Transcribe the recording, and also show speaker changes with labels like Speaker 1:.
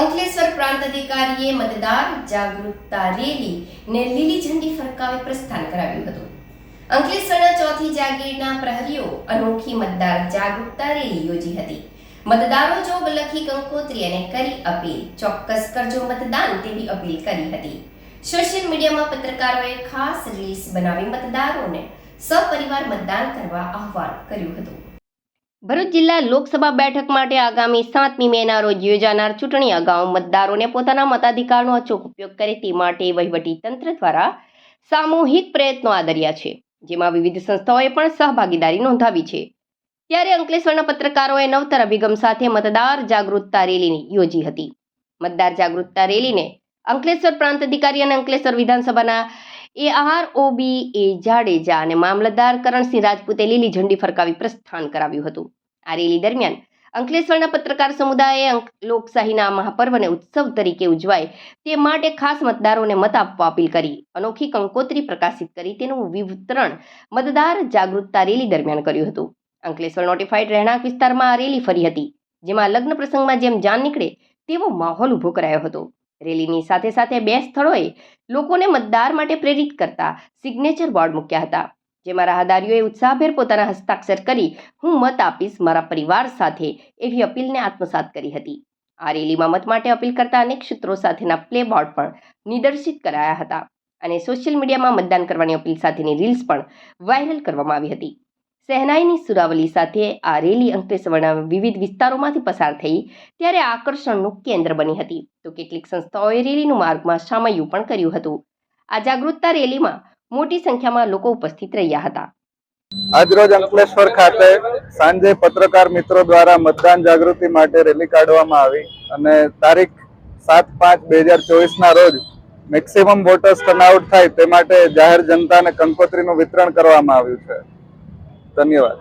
Speaker 1: અંકલેશ્વર પ્રાંત અધિકારીએ મતદાર જાગૃતતા રેલી ને લીલી ઝંડી ફરકાવી પ્રસ્થાન કરાવ્યું હતું. અંકલેશ્વરના ચોથી જાગીરના પ્રહરીઓ અનોખી મતદાર જાગૃતતા રેલી યોજી હતી. મતદારો જોગ લખી કંકોત્રી અને કરી અપીલ, ચોક્કસ કરજો મતદાન તેવી અપીલ કરી હતી. સોશિયલ મીડિયામાં પત્રકારોએ ખાસ રીલ્સ બનાવી મતદારોને સપરિવાર મતદાન કરવા આહવાન કર્યું હતું. ભરૂચ જિલ્લા લોકસભા બેઠક માટે આગામી સાતમી મેના રોજ યોજાનાર ચૂંટણી અગાઉ મતદારોને પોતાના મતાધિકારનો અચૂક ઉપયોગ કરે તે માટે વહીવટી તંત્ર દ્વારા સામૂહિક પ્રયત્નો આદર્યા છે, જેમાં વિવિધ સંસ્થાઓએ પણ સહભાગીદારી નોંધાવી છે. ત્યારે અંકલેશ્વરના પત્રકારોએ નવતર અભિગમ સાથે મતદાર જાગૃતતા રેલી યોજી હતી. મતદાર જાગૃતતા રેલીને અંકલેશ્વર પ્રાંત અધિકારી અને અંકલેશ્વર વિધાનસભાના A R O B A Jadeja અને મામલતદાર કરણસિંહ રાજપૂતે લીલી ઝંડી ફરકાવી પ્રસ્થાન કરાવ્યું હતું. આ રેલી દરમિયાન અંકલેશ્વરના પત્રકાર સમુદાયે લોકશાહીના મહાપર્વને ઉત્સવ તરીકે ઉજવાય તે માટે ખાસ મતદારોને મત આપવા અપીલ કરી. અનોખી કંકોત્રી પ્રકાશિત કરી તેનું વિતરણ મતદાર જાગૃતતા રેલી દરમિયાન કર્યું હતું. અંકલેશ્વર નોટિફાઈડ રહેણાંક વિસ્તારમાં આ રેલી ફરી હતી, જેમાં લગ્ન પ્રસંગમાં જેમ જાન નીકળે તેવો માહોલ ઊભો કરાયો હતો. રેલીની સાથે સાથે બે સ્થળોએ લોકોને મતદાર માટે પ્રેરિત કરતા સિગ્નેચર બોર્ડ મૂક્યા હતા. જેમાં રાહદારીઓએ ઉત્સાહભેર પોતાના હસ્તાક્ષર કરી હું મત આપીશ મારા પરિવાર સાથે એવી અપીલને આત્મસાત કરી હતી. આ રેલીમાં મત માટે અપીલ કરતા અનેક સૂત્રો સાથેના પ્લે બોર્ડ પણ નિદર્શિત કરાયા હતા અને સોશિયલ મીડિયામાં મતદાન કરવાની અપીલ સાથેની રીલ્સ પણ વાયરલ કરવામાં આવી હતી. સહેનાઈની સુરાવલી સાથે આ રેલી અંકલેશ્વરના વિવિધ વિસ્તારોમાંથી પસાર થઈ ત્યારે આકર્ષણનું કેન્દ્ર બની હતી. તો કેટલીક સંસ્થાઓએ રેલીનું માર્ગમાં સામયું પણ કર્યું હતું. આ જાગૃતતા રેલીમાં મોટી સંખ્યામાં લોકો ઉપસ્થિત રહ્યા હતા.
Speaker 2: આજરોજ અંકલેશ્વર ખાતે સાંજે પત્રકાર મિત્રો દ્વારા મતદાન જાગૃતિ માટે રેલી કાઢવામાં આવી અને તારીખ સાત પાંચ બે હજાર ચોવીસના રોજ મેક્સિમમ વોટર્સ ટર્નઆઉટ થાય તે માટે જાહેર જનતાને કંકોત્રીનું વિતરણ કરવામાં આવ્યું છે. ધન્યવાદ.